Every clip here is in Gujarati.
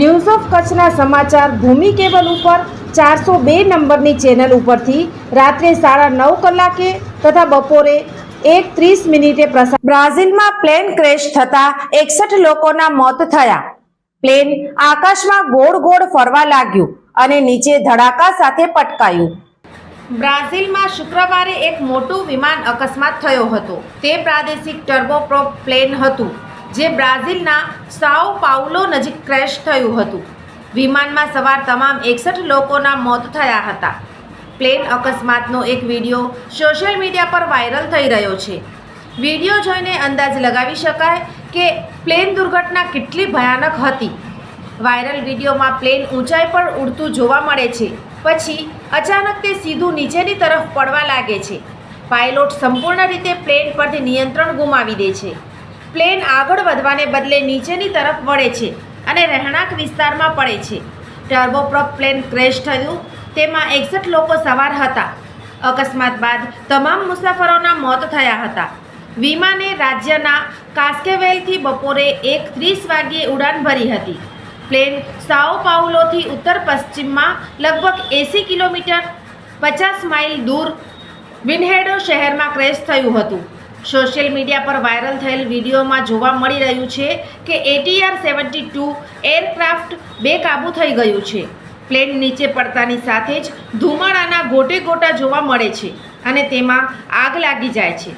news of કચ્છના સમાચાર ભૂમિ કેબલ ઉપર ચારસો બે નંબરની ચેનલ ઉપરથી રાત્રે સાડા નવ કલાકે તથા બપોરે એક ત્રીસ મિનિટે પ્રસાર બ્રાઝિલમાં પ્લેન ક્રેશ થતા એકસઠ લોકોના મોત થયા. પ્લેન આકાશમાં ગોળ ગોળ ફરવા લાગ્યું અને નીચે ધડાકા સાથે પટકાયું. બ્રાઝિલમાં શુક્રવારે એક મોટું વિમાન અકસ્માત થયો હતો. તે પ્રાદેશિક ટર્બોપ્રોપ પ્લેન હતું. જે બ્રાઝિલના સાઓ પાઉલો નજીક ક્રેશ થયું હતું. વિમાનમાં સવાર તમામ એકસઠ લોકોના મોત થયા હતા. પ્લેન અકસ્માતનો એક વીડિયો સોશિયલ મીડિયા પર વાયરલ થઈ રહ્યો છે. વીડિયો જોઈને અંદાજ લગાવી શકાય કે પ્લેન દુર્ઘટના કેટલી ભયાનક હતી. વાયરલ વિડીયોમાં પ્લેન ઊંચાઈ પર ઉડતું જોવા મળે છે. પછી અચાનક તે સીધું નીચેની તરફ પડવા લાગે છે. પાયલોટ સંપૂર્ણ રીતે પ્લેન પરથી નિયંત્રણ ગુમાવી દે છે. પ્લેન આગળ વધવાને બદલે નીચેની તરફ વળે છે અને રહેણાંક વિસ્તારમાં પડે છે. ટર્બોપ્રોપ પ્લેન ક્રેશ થયું, તેમાં એકસઠ લોકો સવાર હતા. અકસ્માત બાદ તમામ મુસાફરોના મોત થયા હતા. વિમાને રાજ્યના કાસ્કેવેલથી બપોરે એક ત્રીસ વાગ્યે ઉડાન ભરી હતી. પ્લેન સાઓ પાઉલોથી ઉત્તર પશ્ચિમમાં લગભગ એંસી કિલોમીટર પચાસ માઇલ દૂર વિનહેડો શહેરમાં ક્રેશ થયું હતું. સોશિયલ મીડિયા પર વાયરલ થયેલ વિડીયોમાં જોવા મળી રહ્યું છે કે એટીઆર સેવન્ટી ટુ એરક્રાફ્ટ બેકાબુ થઈ ગયું છે. પ્લેન નીચે પડતાની સાથે જ ધુમાડાના ગોટે ગોટા જોવા મળે છે અને તેમાં આગ લાગી જાય છે.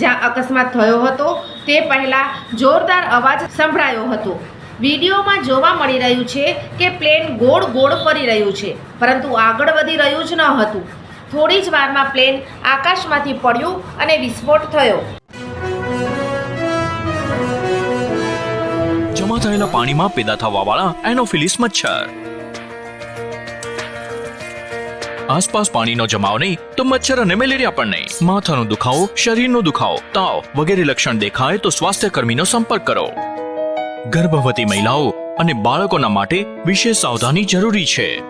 જ્યાં અકસ્માત થયો હતો, તે પહેલાં જોરદાર અવાજ સંભળાયો હતો. વિડીયોમાં જોવા મળી રહ્યું છે કે પ્લેન ગોળ ગોળ ફરી રહ્યું છે, પરંતુ આગળ વધી રહ્યું જ ન હતું. થોડી જ વારમાં પ્લેન આકાશમાંથી પડ્યું અને વિસ્ફોટ થયો. જમા થયેલા પાણીમાં પેદા થવાવાળા એનોફિલિસ મચ્છર. આસપાસ પાણીનો જમાવ નહીં તો મચ્છર અને મેલેરિયા પણ નહીં. માથાનો દુખાવો, શરીરનો દુખાવો, તાવ વગેરે લક્ષણ દેખાય તો સ્વાસ્થ્ય કર્મીનો સંપર્ક કરો. ગર્ભવતી મહિલાઓ અને બાળકોના માટે વિશેષ સાવધાની જરૂરી છે.